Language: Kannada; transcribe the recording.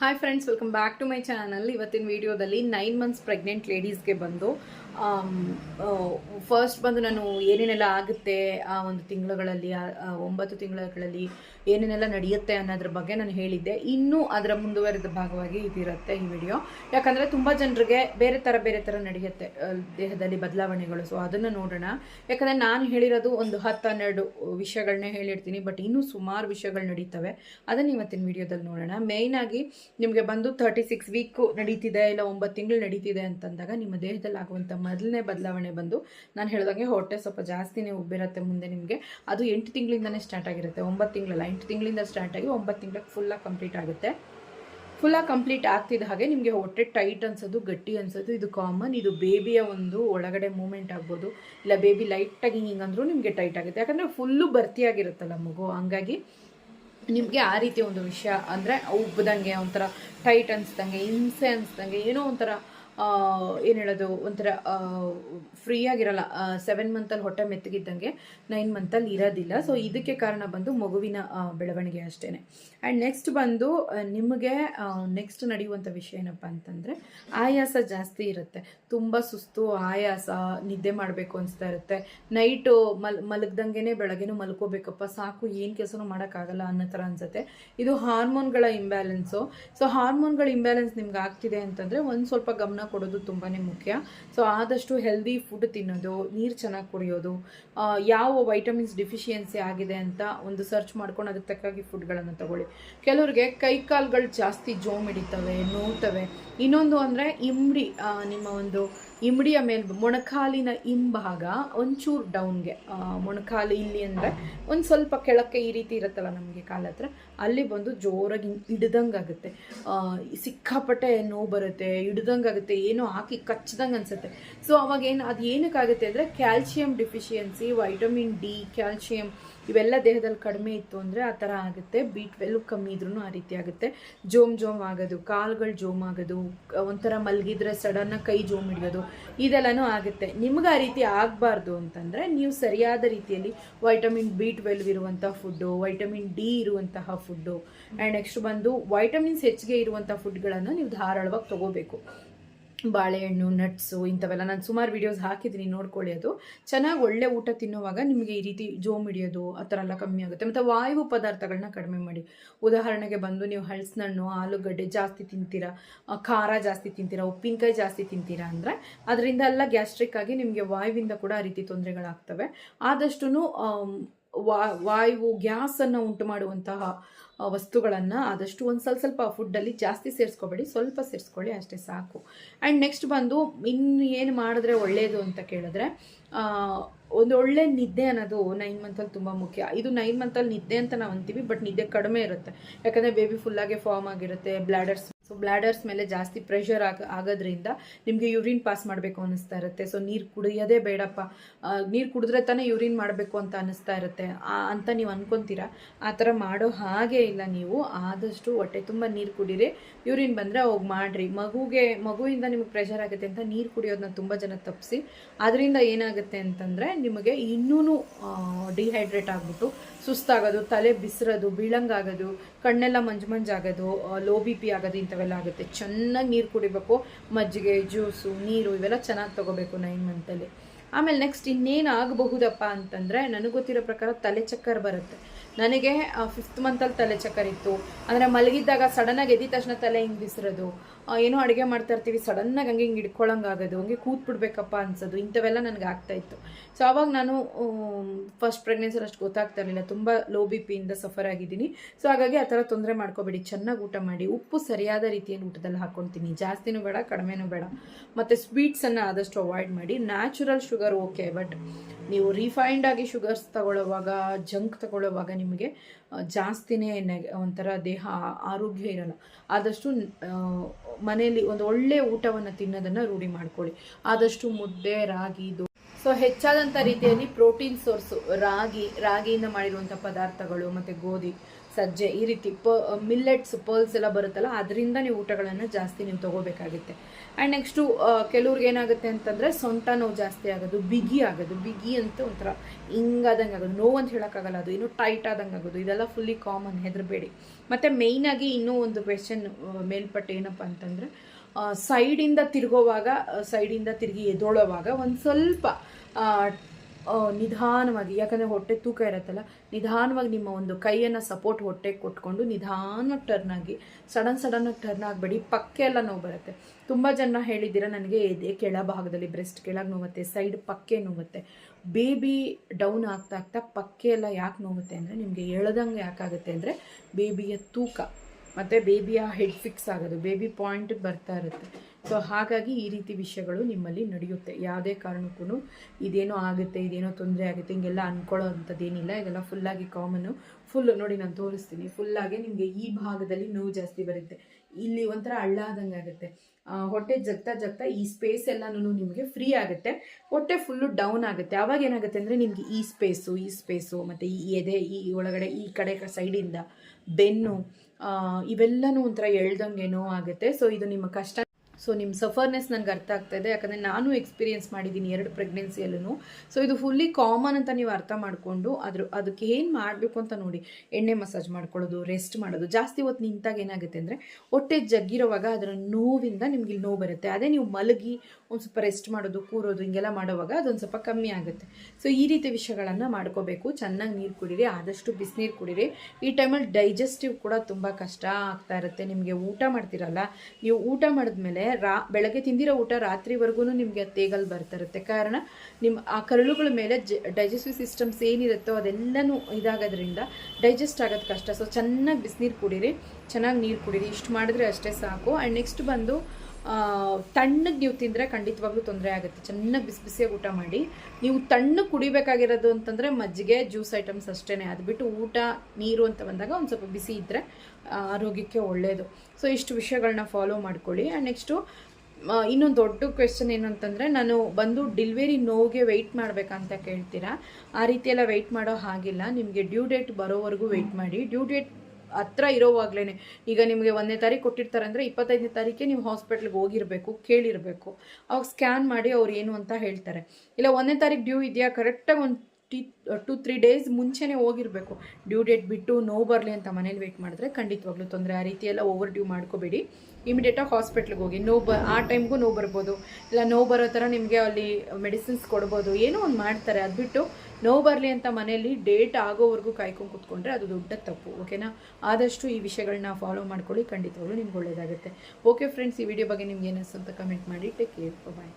Hi friends welcome back to my channel ಇವತ್ತಿನ ವಿಡಿಯೋದಲ್ಲಿ ನೈನ್ ಮಂತ್ಸ್ ಪ್ರೆಗ್ನೆಂಟ್ ಲೇಡೀಸ್ಗೆ ಬಂದು ಫಸ್ಟ್ ಬಂದು ನಾನು ಏನೇನೆಲ್ಲ ಆಗುತ್ತೆ ಆ ಒಂದು ತಿಂಗಳುಗಳಲ್ಲಿ ಒಂಬತ್ತು ತಿಂಗಳುಗಳಲ್ಲಿ ಏನೇನೆಲ್ಲ ನಡೆಯುತ್ತೆ ಅನ್ನೋದ್ರ ಬಗ್ಗೆ ನಾನು ಹೇಳಿದ್ದೆ. ಇನ್ನೂ ಅದರ ಮುಂದುವರೆದ ಭಾಗವಾಗಿ ಇದಿರುತ್ತೆ ಈ ವಿಡಿಯೋ ಯಾಕಂದರೆ ತುಂಬ ಜನರಿಗೆ ಬೇರೆ ಥರ ಬೇರೆ ಥರ ನಡೆಯುತ್ತೆ ದೇಹದಲ್ಲಿ ಬದಲಾವಣೆಗಳು. ಸೊ ಅದನ್ನು ನೋಡೋಣ. ಯಾಕಂದರೆ ನಾನು ಹೇಳಿರೋದು ಒಂದು ಹತ್ತು, ಹನ್ನೆರಡು ವಿಷಯಗಳನ್ನೇ ಹೇಳಿರ್ತೀನಿ. ಬಟ್ ಇನ್ನೂ ಸುಮಾರು ವಿಷಯಗಳು ನಡೀತವೆ. ಅದನ್ನು ಇವತ್ತಿನ ವಿಡಿಯೋದಲ್ಲಿ ನೋಡೋಣ. ಮೇಯ್ನಾಗಿ ನಿಮಗೆ ಬಂದು ತರ್ಟಿ ಸಿಕ್ಸ್ ವೀಕು ನಡೀತಿದೆ, ಇಲ್ಲ ಒಂಬತ್ತು ತಿಂಗಳು ನಡೀತಿದೆ ಅಂತಂದಾಗ ನಿಮ್ಮ ದೇಹದಲ್ಲಿ ಆಗುವಂಥ ಮೊದಲನೇ ಬದಲಾವಣೆ ಬಂದು ನಾನು ಹೇಳಿದಂಗೆ ಹೊಟ್ಟೆ ಸ್ವಲ್ಪ ಜಾಸ್ತಿನೇ ಉಬ್ಬಿರುತ್ತೆ ಮುಂದೆ ನಿಮಗೆ. ಅದು ಎಂಟು ತಿಂಗಳಿಂದನೇ ಸ್ಟಾರ್ಟ್ ಆಗಿರುತ್ತೆ. ಒಂಬತ್ತು ತಿಂಗಳಲ್ಲ, ಎಂಟು ತಿಂಗಳಿಂದ ಸ್ಟಾರ್ಟ್ ಆಗಿ ಒಂಬತ್ತು ತಿಂಗಳಿಗೆ ಫುಲ್ಲಾಗಿ ಕಂಪ್ಲೀಟ್ ಆಗುತ್ತೆ. ಫುಲ್ಲಾಗಿ ಕಂಪ್ಲೀಟ್ ಆಗ್ತಿದ್ದ ಹಾಗೆ ನಿಮಗೆ ಹೊಟ್ಟೆ ಟೈಟ್ ಅನ್ಸೋದು, ಗಟ್ಟಿ ಅನ್ಸೋದು, ಇದು ಕಾಮನ್ ಇದು ಬೇಬಿಯ ಒಂದು ಒಳಗಡೆ ಮೂಮೆಂಟ್ ಆಗ್ಬೋದು. ಇಲ್ಲ ಬೇಬಿ ಲೈಟಾಗಿ ಹಿಂಗಂದ್ರೂ ನಿಮಗೆ ಟೈಟ್ ಆಗುತ್ತೆ. ಯಾಕಂದರೆ ಫುಲ್ಲು ಭರ್ತಿಯಾಗಿರುತ್ತಲ್ಲ ಮಗು. ಹಂಗಾಗಿ ನಿಮಗೆ ಆ ರೀತಿ ಒಂದು ವಿಷಯ ಅಂದರೆ ಉಬ್ಬದಂಗೆ ಒಂಥರ ಟೈಟ್ ಅನಿಸ್ದಂಗೆ, ಹಿಂಸೆ ಅನಿಸ್ದಂಗೆ ಏನೋ ಒಂಥರ ಏನು ಹೇಳೋದು, ಒಂಥರ ಫ್ರೀ ಆಗಿರಲ್ಲ. ಸೆವೆನ್ ಮಂತಲ್ಲಿ ಹೊಟ್ಟೆ ಮೆತ್ತಗಿದ್ದಂಗೆ ನೈನ್ ಮಂತಲ್ಲಿ ಇರೋದಿಲ್ಲ. ಸೊ ಇದಕ್ಕೆ ಕಾರಣ ಬಂದು ಮಗುವಿನ ಬೆಳವಣಿಗೆ ಅಷ್ಟೇ ಆ್ಯಂಡ್ ನೆಕ್ಸ್ಟ್ ಬಂದು ನಿಮಗೆ ನೆಕ್ಸ್ಟ್ ನಡೆಯುವಂಥ ವಿಷಯ ಏನಪ್ಪ ಅಂತಂದರೆ, ಆಯಾಸ ಜಾಸ್ತಿ ಇರುತ್ತೆ. ತುಂಬ ಸುಸ್ತು, ಆಯಾಸ, ನಿದ್ದೆ ಮಾಡಬೇಕು ಅನಿಸ್ತಾ ಇರುತ್ತೆ. ನೈಟು ಮಲ್ ಮಲಗ್ದಂಗೆ ಬೆಳಗ್ಗೆನೂ ಮಲ್ಕೋಬೇಕಪ್ಪ. ಸಾಕು, ಏನು ಕೆಲಸನೂ ಮಾಡೋಕ್ಕಾಗಲ್ಲ ಅನ್ನೋ ಥರ ಅನ್ಸುತ್ತೆ. ಇದು ಹಾರ್ಮೋನ್ಗಳ ಇಂಬ್ಯಾಲೆನ್ಸು ಸೊ ಹಾರ್ಮೋನ್ಗಳ ಇಂಬ್ಯಾಲೆನ್ಸ್ ನಿಮ್ಗೆ ಆಗ್ತಿದೆ ಅಂತಂದರೆ, ಒಂದು ಸ್ವಲ್ಪ ಗಮನ ಕೊಡೋದು ತುಂಬಾ ಮುಖ್ಯ. ಸೊ ಆದಷ್ಟು ಹೆಲ್ದಿ ಫುಡ್ ತಿನ್ನೋದು ನೀರು ಚೆನ್ನಾಗಿ ಕುಡಿಯೋದು ಯಾವ ವೈಟಮಿನ್ಸ್ ಡಿಫಿಷಿಯನ್ಸಿ ಆಗಿದೆ ಅಂತ ಒಂದು ಸರ್ಚ್ ಮಾಡ್ಕೊಂಡು ಅದಕ್ಕೆ ತಕ್ಕಾಗಿ ಫುಡ್ಗಳನ್ನು ತಗೊಳ್ಳಿ. ಕೆಲವ್ರಿಗೆ ಕೈ ಕಾಲುಗಳು ಜಾಸ್ತಿ ಜೋಮ್ ಹಿಡಿತವೆ ನೋವುತ್ತವೆ ಇನ್ನೊಂದು ಅಂದರೆ ಇಮ್ಡಿ ನಿಮ್ಮ ಒಂದು ಇಮ್ಡಿಯ ಮೇಲ್ ಮೊಣಕಾಲಿನ ಹಿಂಭಾಗ ಒಂಚೂರು ಡೌನ್ಗೆ ಮೊಣಕಾಲು ಇಲ್ಲಿ ಅಂದರೆ ಒಂದು ಸ್ವಲ್ಪ ಕೆಳಕ್ಕೆ ಈ ರೀತಿ ಇರುತ್ತಲ್ಲ ನಮಗೆ ಕಾಲ ಹತ್ರ ಅಲ್ಲಿ ಬಂದು ಜೋರಾಗಿ ಹಿಡ್ದಂಗೆ ಆಗುತ್ತೆ ಆ, ಸಿಕ್ಕಾಪಟ್ಟೆ ನೋವು ಬರುತ್ತೆ ಹಿಡ್ದಂಗೆ ಆಗುತ್ತೆ ಏನೋ ಹಾಕಿ ಕಚ್ದಂಗೆ ಅನ್ಸುತ್ತೆ. ಸೊ ಅವಾಗ ಏನು ಅದು ಏನಕ್ಕಾಗುತ್ತೆ ಅಂದರೆ calcium deficiency vitamin D calcium ಇವೆಲ್ಲ ದೇಹದಲ್ಲಿ ಕಡಿಮೆ ಇತ್ತು ಅಂದರೆ ಆ ಥರ ಆಗುತ್ತೆ. ಬಿ ಟ್ವೆಲ್ವ್ ಕಮ್ಮಿ ಇದ್ರೂ ಆ ರೀತಿ ಆಗುತ್ತೆ. ಜೋಮ್ ಜೋಮ್ ಆಗೋದು, ಕಾಲುಗಳು ಜೋಮ್ ಆಗೋದು, ಒಂಥರ ಮಲಗಿದ್ರೆ ಸಡನ್ನಾಗಿ ಕೈ ಜೋಮ್ ಹಿಡಿಯೋದು, ಇದೆಲ್ಲನೂ ಆಗುತ್ತೆ. ನಿಮ್ಗೆ ಆ ರೀತಿ ಆಗಬಾರ್ದು ಅಂತಂದರೆ, ನೀವು ಸರಿಯಾದ ರೀತಿಯಲ್ಲಿ ವೈಟಮಿನ್ ಬಿ ಟ್ವೆಲ್ವ್ ಇರುವಂಥ ಫುಡ್ಡು ವೈಟಮಿನ್ ಡಿ ಇರುವಂತಹ ಫುಡ್ಡು ಆ್ಯಂಡ್ ನೆಕ್ಸ್ಟ್ ಬಂದು ವೈಟಮಿನ್ಸ್ ಹೆಚ್ಚಿಗೆ ಇರುವಂಥ ಫುಡ್ಗಳನ್ನು ನೀವು ಧಾರಾಳವಾಗಿ ತಗೋಬೇಕು. ಬಾಳೆಹಣ್ಣು ನಟ್ಸು ಇಂಥವೆಲ್ಲ ನಾನು ಸುಮಾರು ವೀಡಿಯೋಸ್ ಹಾಕಿದ್ದೀನಿ ನೋಡ್ಕೊಳ್ಳಿ ಅದು. ಚೆನ್ನಾಗಿ ಒಳ್ಳೆ ಊಟ ತಿನ್ನುವಾಗ ನಿಮಗೆ ಈ ರೀತಿ ಜೋಮ್ ಹಿಡಿಯೋದು, ಆ ಥರ ಎಲ್ಲ ಕಮ್ಮಿ ಆಗುತ್ತೆ. ಮತ್ತು ವಾಯು ಪದಾರ್ಥಗಳನ್ನ ಕಡಿಮೆ ಮಾಡಿ. ಉದಾಹರಣೆಗೆ ಬಂದು ನೀವು ಹಣ್ಣು, ಆಲೂಗಡ್ಡೆ ಜಾಸ್ತಿ ತಿಂತೀರಾ ಖಾರ ಜಾಸ್ತಿ ತಿಂತೀರಾ, ಉಪ್ಪಿನಕಾಯಿ ಜಾಸ್ತಿ ತಿಂತೀರಾ ಅಂದರೆ ಅದರಿಂದ ಎಲ್ಲ ಗ್ಯಾಸ್ಟ್ರಿಕ್ ಆಗಿ ನಿಮಗೆ ವಾಯುವಿಂದ ಕೂಡ ಆ ರೀತಿ ತೊಂದರೆಗಳಾಗ್ತವೆ. ಆದಷ್ಟು ವಾ, ವಾಯು ಗ್ಯಾಸನ್ನು ಉಂಟು ಮಾಡುವಂತಹ ವಸ್ತುಗಳನ್ನು ಆದಷ್ಟು ಒಂದು ಸ್ವಲ್ಪ ಸ್ವಲ್ಪ ಫುಡ್ಡಲ್ಲಿ ಜಾಸ್ತಿ ಸೇರಿಸ್ಕೊಬೇಡಿ, ಸ್ವಲ್ಪ ಸೇರಿಸ್ಕೊಳ್ಳಿ, ಅಷ್ಟೇ ಸಾಕು. ಆ್ಯಂಡ್ ನೆಕ್ಸ್ಟ್ ಬಂದು, ಇನ್ನು ಏನು ಮಾಡಿದ್ರೆ ಒಳ್ಳೆಯದು ಅಂತ ಕೇಳಿದ್ರೆ ಒಂದು ಒಳ್ಳೆ ನಿದ್ದೆ ಅನ್ನೋದು ನೈನ್ ಮಂತಲ್ಲಿ ತುಂಬ ಮುಖ್ಯ. ಇದು ನೈನ್ ಮಂತಲ್ಲಿ ನಿದ್ದೆ ಅಂತ ನಾವು ಅಂತೀವಿ ಬಟ್ ನಿದ್ದೆ ಕಡಿಮೆ ಇರುತ್ತೆ. ಯಾಕಂದರೆ ಬೇಬಿ ಫುಲ್ಲಾಗೆ ಫಾರ್ಮ್ ಆಗಿರುತ್ತೆ ಬ್ಲ್ಯಾಡರ್ಸ್ ಸೊ ಬ್ಲ್ಯಾಡರ್ಸ್ ಮೇಲೆ ಜಾಸ್ತಿ ಪ್ರೆಷರ್ ಆಗ, ಆಗೋದ್ರಿಂದ ನಿಮಗೆ ಯೂರಿನ್ ಪಾಸ್ ಮಾಡಬೇಕು ಅನ್ನಿಸ್ತಾ ಇರುತ್ತೆ. ಸೊ ನೀರು ಕುಡಿಯೋದೇ ಬೇಡಪ್ಪ. ನೀರು ಕುಡಿದ್ರೆ ತಾನೇ ಯೂರಿನ್ ಮಾಡಬೇಕು ಅಂತ ಅನ್ನಿಸ್ತಾ ಇರುತ್ತೆ. ಅಂತ ನೀವು ಅನ್ಕೊಂತೀರಾ? ಆ ಥರ ಮಾಡೋ ಹಾಗೆ ಇಲ್ಲ ನೀವು. ಆದಷ್ಟು ಹೊಟ್ಟೆ ತುಂಬ ನೀರು ಕುಡೀರಿ. ಯೂರಿನ್ ಬಂದರೆ ಹೋಗಿ ಮಾಡಿರಿ. ಮಗುಗೆ, ಮಗುವಿಂದ ನಿಮಗೆ ಪ್ರೆಷರ್ ಆಗುತ್ತೆ ಅಂತ ನೀರು ಕುಡಿಯೋದನ್ನ ತುಂಬ ಜನ ತಪ್ಪಿಸಿ ಅದರಿಂದ ಏನಾಗುತ್ತೆ ಅಂತಂದರೆ ನಿಮಗೆ ಇನ್ನೂ ಡಿಹೈಡ್ರೇಟ್ ಆಗಿಬಿಟ್ಟು ಸುಸ್ತಾಗೋದು, ತಲೆ ಬಿಸಿರೋದು, ಬೀಳಂಗಾಗೋದು, ಕಣ್ಣೆಲ್ಲ ಮಂಜು ಮಂಜಾಗೋದು ಲೋ ಬಿ ಪಿ ಆಗೋದು ಇಂಥವೆಲ್ಲ ಆಗುತ್ತೆ. ಚೆನ್ನಾಗಿ ನೀರು ಕುಡಿಬೇಕು ಮಜ್ಜಿಗೆ ಜ್ಯೂಸು ನೀರು ಇವೆಲ್ಲ ಚೆನ್ನಾಗಿ ತಗೋಬೇಕು ನೈನ್ ಮಂತಲ್ಲಿ ಆಮೇಲೆ ನೆಕ್ಸ್ಟ್ ಇನ್ನೇನು ಆಗಬಹುದಪ್ಪ ಅಂತಂದರೆ ನನಗೆ ಗೊತ್ತಿರೋ ಪ್ರಕಾರ ತಲೆ ಚಕ್ಕರ್ ಬರುತ್ತೆ. ನನಗೆ ಫಿಫ್ತ್ ಮಂತಲ್ಲಿ ತಲೆ ಚಕ್ಕರ್ ಇತ್ತು. ಅಂದರೆ ಮಲಗಿದ್ದಾಗ ಸಡನ್ನಾಗಿ ಎದ್ದ ತಕ್ಷಣ ತಲೆ ಹಿಂಗೆ ಬಿಸಿರೋದು. ಏನೋ ಅಡುಗೆ ಮಾಡ್ತಾ ಇರ್ತೀವಿ ಸಡನ್ನಾಗಿ ಹಂಗೆ ಹಿಂಗೆ ಹಿಡ್ಕೊಳಂಗಾಗೋದು ಹಂಗೆ ಕೂತ್ ಬಿಡ್ಬೇಕಪ್ಪ ಅನ್ಸೋದು, ಇಂಥವೆಲ್ಲ ನನಗೆ ಆಗ್ತಾ ಇತ್ತು. ಸೊ ಅವಾಗ ನಾನು ಫಸ್ಟ್ ಪ್ರೆಗ್ನೆನ್ಸಲ್ಲಿ ಅಷ್ಟು ಗೊತ್ತಾಗ್ತಾ ಇರಲಿಲ್ಲ. ತುಂಬ ಲೋ ಬಿ ಪಿಯಿಂದ ಸಫರ್ ಆಗಿದ್ದೀನಿ. ಸೊ ಹಾಗಾಗಿ ಆ ಥರ ತೊಂದರೆ ಮಾಡ್ಕೋಬೇಡಿ. ಚೆನ್ನಾಗಿ ಊಟ ಮಾಡಿ. ಉಪ್ಪು ಸರಿಯಾದ ರೀತಿಯಲ್ಲಿ ಊಟದಲ್ಲಿ ಹಾಕ್ಕೊಳ್ತೀನಿ ಜಾಸ್ತಿನೂ ಬೇಡ, ಕಡಿಮೆನೂ ಬೇಡ. ಮತ್ತು ಸ್ವೀಟ್ಸನ್ನು ಆದಷ್ಟು ಅವಾಯ್ಡ್ ಮಾಡಿ. ನ್ಯಾಚುರಲ್ ಶುಗರ್ ಓಕೆ, ಬಟ್ ನೀವು ರಿಫೈನ್ಡ್ ಆಗಿ ಶುಗರ್ಸ್ ತಗೊಳ್ಳೋವಾಗ, ಜಂಕ್ ತಗೊಳ್ಳೋವಾಗ ನಿಮಗೆ ಜಾಸ್ತಿನೇ ನೆಗ, ಒಂಥರ ದೇಹ ಆರೋಗ್ಯ ಇರಲ್ಲ. ಆದಷ್ಟು ಮನೆಯಲ್ಲಿ ಒಂದು ಒಳ್ಳೆ ಊಟವನ್ನು ತಿನ್ನೋದನ್ನು ರೂಢಿ ಮಾಡ್ಕೊಳ್ಳಿ. ಆದಷ್ಟು ಮುದ್ದೆ, ರಾಗಿ ಇದು ಸೊ ಹೆಚ್ಚಾದಂಥ ರೀತಿಯಲ್ಲಿ ಪ್ರೋಟೀನ್ ಸೋರ್ಸು, ರಾಗಿ, ರಾಗಿಯಿಂದ ಮಾಡಿರುವಂಥ ಪದಾರ್ಥಗಳು ಮತ್ತು ಗೋಧಿ ಸಜ್ಜೆ, ಈ ರೀತಿ ಪ ಮಿಲ್ಲೆಟ್ಸ್ ಪರ್ಲ್ಸ್ ಎಲ್ಲ ಬರುತ್ತಲ್ಲ, ಅದರಿಂದ ನೀವು ಊಟಗಳನ್ನು ಜಾಸ್ತಿ ನೀವು ತೊಗೋಬೇಕಾಗುತ್ತೆ. ಆ್ಯಂಡ್ ನೆಕ್ಸ್ಟು ಕೆಲವ್ರಿಗೆ ಏನಾಗುತ್ತೆ ಅಂತಂದರೆ ಸೊಂಟ ನೋವು ಜಾಸ್ತಿ ಆಗೋದು, ಬಿಗಿ ಆಗೋದು, ಬಿಗಿ ಅಂತ ಒಂಥರ ಹಿಂಗಾದಂಗೆ ಆಗೋದು. ನೋವು ಅಂತ ಹೇಳೋಕ್ಕಾಗಲ್ಲ ಅದು, ಇನ್ನೂ ಟೈಟ್ ಆದಂಗೆ ಆಗೋದು. ಇದೆಲ್ಲ ಫುಲ್ಲಿ ಕಾಮನ್ ಹೆದರಬೇಡಿ. ಮತ್ತು ಮೇಯ್ನಾಗಿ ಇನ್ನೂ ಒಂದು ಕ್ವೆಶನ್ ಮೇಲ್ಪಟ್ಟು ಏನಪ್ಪ ಅಂತಂದರೆ ಸೈಡಿಂದ ತಿರುಗೋವಾಗ ಸೈಡಿಂದ ತಿರುಗಿ ಎದೋಳೋವಾಗ ಒಂದು ಸ್ವಲ್ಪ ನಿಧಾನವಾಗಿ, ಯಾಕಂದರೆ ಹೊಟ್ಟೆ ತೂಕ ಇರುತ್ತಲ್ಲ, ನಿಧಾನವಾಗಿ ನಿಮ್ಮ ಒಂದು ಕೈಯನ್ನು ಸಪೋರ್ಟ್ ಹೊಟ್ಟೆಗೆ ಕೊಟ್ಕೊಂಡು ನಿಧಾನವಾಗಿ ಟರ್ನ್ ಆಗಿ ಸಡನ್ ಸಡನ್ನಾಗಿ ಟರ್ನ್ ಆಗಬೇಡಿ, ಪಕ್ಕೆ ಎಲ್ಲ ನೋವು ಬರುತ್ತೆ. ತುಂಬ ಜನ ಹೇಳಿದ್ದೀರ, ನನಗೆ ಎದೆ ಕೆಳಭಾಗದಲ್ಲಿ ಬ್ರೆಸ್ಟ್ ಕೆಳಗೆ ನೋವುತ್ತೆ ಸೈಡ್ ಪಕ್ಕೆ ನೋವುತ್ತೆ. ಬೇಬಿ ಡೌನ್ ಆಗ್ತಾ ಆಗ್ತಾ ಪಕ್ಕೆ ಎಲ್ಲ ಯಾಕೆ ನೋವುತ್ತೆ ಅಂದರೆ, ನಿಮಗೆ ಎಳ್ದಂಗೆ ಯಾಕಾಗುತ್ತೆ ಅಂದರೆ ಬೇಬಿಯ ತೂಕ, ಮತ್ತು ಬೇಬಿಯ ಹೆಡ್ ಫಿಕ್ಸ್ ಆಗೋದು ಬೇಬಿ ಪಾಯಿಂಟ್ ಬರ್ತಾ ಇರುತ್ತೆ. ಸೊ ಹಾಗಾಗಿ ಈ ರೀತಿ ವಿಷಯಗಳು ನಿಮ್ಮಲ್ಲಿ ನಡೆಯುತ್ತೆ. ಯಾವುದೇ ಕಾರಣಕ್ಕೂ ಇದೇನೋ ಆಗುತ್ತೆ, ಇದೇನೋ ತೊಂದರೆ ಆಗುತ್ತೆ, ಹಿಂಗೆಲ್ಲ ಅನ್ಕೊಳ್ಳೋ ಅಂಥದ್ದೇನಿಲ್ಲ. ಇದೆಲ್ಲ ಫುಲ್ಲಾಗಿ ಕಾಮನ್ನು ಫುಲ್ ನೋಡಿ ನಾನು ತೋರಿಸ್ತೀನಿ. ಫುಲ್ಲಾಗಿ ನಿಮಗೆ ಈ ಭಾಗದಲ್ಲಿ ನೋವು ಜಾಸ್ತಿ ಬರುತ್ತೆ. ಇಲ್ಲಿ ಒಂಥರ ಹಳ್ಳ ಆದಂಗೆ ಆಗುತ್ತೆ ಹೊಟ್ಟೆ ಜಗ್ತಾ ಜಗ್ತಾ ಈ ಸ್ಪೇಸ್ ಎಲ್ಲನೂ ನಿಮಗೆ ಫ್ರೀ ಆಗುತ್ತೆ. ಹೊಟ್ಟೆ ಫುಲ್ಲು ಡೌನ್ ಆಗುತ್ತೆ. ಆವಾಗ ಏನಾಗುತ್ತೆ ಅಂದರೆ ನಿಮಗೆ ಈ ಸ್ಪೇಸು ಈ ಸ್ಪೇಸು ಮತ್ತು ಈ ಎದೆ, ಈ ಒಳಗಡೆ, ಈ ಕಡೆ ಸೈಡಿಂದ ಬೆನ್ನು ಇವೆಲ್ಲನೂ ಒಂಥರ ಎಳ್ದಂಗೆ ನೋವು ಆಗುತ್ತೆ. ಸೊ ಇದು ನಿಮ್ಮ ಕಷ್ಟ ಸೊ ನಿಮ್ಮ ಸಫರ್ನೆಸ್ ನನಗೆ ಅರ್ಥ ಆಗ್ತಾ ಇದೆ. ಯಾಕಂದರೆ ನಾನು ಎಕ್ಸ್ಪೀರಿಯೆನ್ಸ್ ಮಾಡಿದ್ದೀನಿ ಎರಡು ಪ್ರೆಗ್ನೆನ್ಸಿಯಲ್ಲೂ ಸೊ ಇದು ಫುಲ್ಲಿ ಕಾಮನ್ ಅಂತ ನೀವು ಅರ್ಥ ಮಾಡಿಕೊಂಡು ಅದ್ರ, ಅದಕ್ಕೆ ಏನು ಮಾಡಬೇಕು ಅಂತ ನೋಡಿ. ಎಣ್ಣೆ ಮಸಾಜ್ ಮಾಡ್ಕೊಳ್ಳೋದು ರೆಸ್ಟ್ ಮಾಡೋದು. ಜಾಸ್ತಿ ಹೊತ್ತು ನಿಂತಾಗ ಏನಾಗುತ್ತೆ ಅಂದರೆ ಹೊಟ್ಟೆ ಜಗ್ಗಿರೋವಾಗ ಅದರ ನೋವಿಂದ ನಿಮ್ಗೆ ಇಲ್ಲಿ ನೋವು ಬರುತ್ತೆ. ಅದೇ ನೀವು ಮಲಗಿ ಒಂದು ಸ್ವಲ್ಪ ರೆಸ್ಟ್ ಮಾಡೋದು, ಕೂರೋದು, ಹಿಂಗೆಲ್ಲ ಮಾಡೋವಾಗ ಅದೊಂದು ಸ್ವಲ್ಪ ಕಮ್ಮಿ ಆಗುತ್ತೆ. ಸೊ ಈ ರೀತಿ ವಿಷಯಗಳನ್ನು ಮಾಡ್ಕೋಬೇಕು. ಚೆನ್ನಾಗಿ ನೀರು ಕುಡಿರಿ, ಆದಷ್ಟು ಬಿಸಿನೀರು ಕುಡೀರಿ. ಈ ಟೈಮಲ್ಲಿ ಡೈಜೆಸ್ಟಿವ್ ಕೂಡ ತುಂಬ ಕಷ್ಟ ಆಗ್ತಾ ಇರುತ್ತೆ. ನಿಮಗೆ ಊಟ ಮಾಡ್ತಿರಲ್ಲ, ನೀವು ಊಟ ಮಾಡಿದ್ಮೇಲೆ ರಾ, ಬೆಳಗ್ಗೆ ತಿಂದಿರೋ ಊಟ ರಾತ್ರಿವರೆಗೂ ನಿಮಗೆ ತೇಗಲ್ ಬರ್ತಿರುತ್ತೆ. ಕಾರಣ ನಿಮ್ಮ ಆ ಕರುಳುಗಳ ಮೇಲೆ ಜ, ಡೈಜೆಸ್ಟಿವ್ ಸಿಸ್ಟಮ್ಸ್ ಏನಿರುತ್ತೋ ಅದೆಲ್ಲನೂ ಇದಾಗೋದ್ರಿಂದ ಡೈಜೆಸ್ಟ್ ಆಗೋದು ಕಷ್ಟ. ಸೊ ಚೆನ್ನಾಗಿ ಬಿಸಿನೀರು ಕುಡೀರಿ, ಚೆನ್ನಾಗಿ ನೀರು ಕುಡೀರಿ. ಇಷ್ಟು ಮಾಡಿದ್ರೆ ಅಷ್ಟೇ ಸಾಕು. ಆ್ಯಂಡ್ ನೆಕ್ಸ್ಟ್ ಬಂದು ತಣ್ಣಗೆ ನೀವು ತಿಂದರೆ ಖಂಡಿತವಾಗ್ಲೂ ತೊಂದರೆ ಆಗುತ್ತೆ. ಚೆನ್ನಾಗಿ ಬಿಸಿ ಬಿಸಿಯಾಗಿ ಊಟ ಮಾಡಿ. ನೀವು ತಣ್ಣಗೆ ಕುಡಿಬೇಕಾಗಿರೋದು ಅಂತಂದರೆ ಮಜ್ಜಿಗೆ, ಜ್ಯೂಸ್ ಐಟಮ್ಸ್ ಅಷ್ಟೇ ಅದು ಬಿಟ್ಟು ಊಟ, ನೀರು ಅಂತ ಬಂದಾಗ ಒಂದು ಸ್ವಲ್ಪ ಬಿಸಿ ಇದ್ದರೆ ಆರೋಗ್ಯಕ್ಕೆ ಒಳ್ಳೆಯದು ಸೊ ಇಷ್ಟು ವಿಷಯಗಳನ್ನ ಫಾಲೋ ಮಾಡ್ಕೊಳ್ಳಿ. ಆ್ಯಂಡ್ ನೆಕ್ಸ್ಟು ಇನ್ನೊಂದು ದೊಡ್ಡ ಕ್ವೆಶನ್ ಏನು ಅಂತಂದರೆ, ನಾನು ಬಂದು ಡಿಲ್ವರಿ ನೋವಿಗೆ ವೆಯ್ಟ್ ಮಾಡಬೇಕಂತ ಕೇಳ್ತೀರಾ? ಆ ರೀತಿಯೆಲ್ಲ ವೆಯ್ಟ್ ಮಾಡೋ ಹಾಗಿಲ್ಲ. ನಿಮಗೆ ಡ್ಯೂ ಡೇಟ್ ಬರೋವರೆಗೂ ವೆಯ್ಟ್ ಮಾಡಿ. ಡ್ಯೂ ಡೇಟ್ ಹತ್ರ ಇರೋವಾಗ್ಲೇ ಈಗ ನಿಮಗೆ ಒಂದನೇ ತಾರೀಕು ಕೊಟ್ಟಿರ್ತಾರೆ ಅಂದರೆ ಇಪ್ಪತ್ತೈದನೇ ತಾರೀಕೆ ನೀವು ಹಾಸ್ಪಿಟ್ಲಿಗೆ ಹೋಗಿರಬೇಕು, ಕೇಳಿರಬೇಕು. ಅವಾಗ ಸ್ಕ್ಯಾನ್ ಮಾಡಿ ಅವ್ರು ಏನು ಅಂತ ಹೇಳ್ತಾರೆ. ಇಲ್ಲ, ಒಂದನೇ ತಾರೀಕು ಡ್ಯೂ ಇದೆಯಾ? ಕರೆಕ್ಟಾಗಿ ಒಂದು ಟಿ, ಟು, ತ್ರೀ ಡೇಸ್ ಮುಂಚೆನೇ ಹೋಗಿರಬೇಕು. ಡ್ಯೂ ಡೇಟ್ ಬಿಟ್ಟು ನೋವು ಬರಲಿ ಅಂತ ಮನೇಲಿ ವೆಯ್ಟ್ ಮಾಡಿದ್ರೆ ಖಂಡಿತವಾಗ್ಲೂ ತೊಂದರೆ. ಆ ರೀತಿ ಎಲ್ಲ ಓವರ್ ಡ್ಯೂ ಮಾಡ್ಕೋಬೇಡಿ. ಇಮಿಡಿಯೇಟಾಗಿ ಹಾಸ್ಪಿಟ್ಲಿಗೆ ಹೋಗಿ. ನೋವು ಬ, ಆ ಟೈಮ್ಗೂ ನೋವು ಬರ್ಬೋದು. ಇಲ್ಲ ನೋವು ಬರೋ ಥರ ನಿಮಗೆ ಅಲ್ಲಿ ಮೆಡಿಸಿನ್ಸ್ ಕೊಡ್ಬೋದು. ಏನೋ ಒಂದು ಮಾಡ್ತಾರೆ. ಅದು ಬಿಟ್ಟು ನೋವು ಬರಲಿ ಅಂತ ಮನೆಯಲ್ಲಿ ಡೇಟ್ ಆಗೋವರೆಗೂ ಕಾಯ್ಕೊಂಡು ಕೂತ್ಕೊಂಡ್ರೆ ಅದು ದೊಡ್ಡ ತಪ್ಪು. ಓಕೆನಾ ಆದಷ್ಟು ಈ ವಿಷಯಗಳನ್ನ ಫಾಲೋ ಮಾಡ್ಕೊಳ್ಳಿ. ಖಂಡಿತವಾಗ್ಲೂ ನಿಮ್ಗೆ ಒಳ್ಳೆಯದಾಗುತ್ತೆ ಓಕೆ ಫ್ರೆಂಡ್ಸ್ ಈ ವಿಡಿಯೋ ಬಗ್ಗೆ ನಿಮ್ಗೆ ಏನಿಸ್ತು ಅಂತ ಕಮೆಂಟ್ ಮಾಡಿ. Take care bye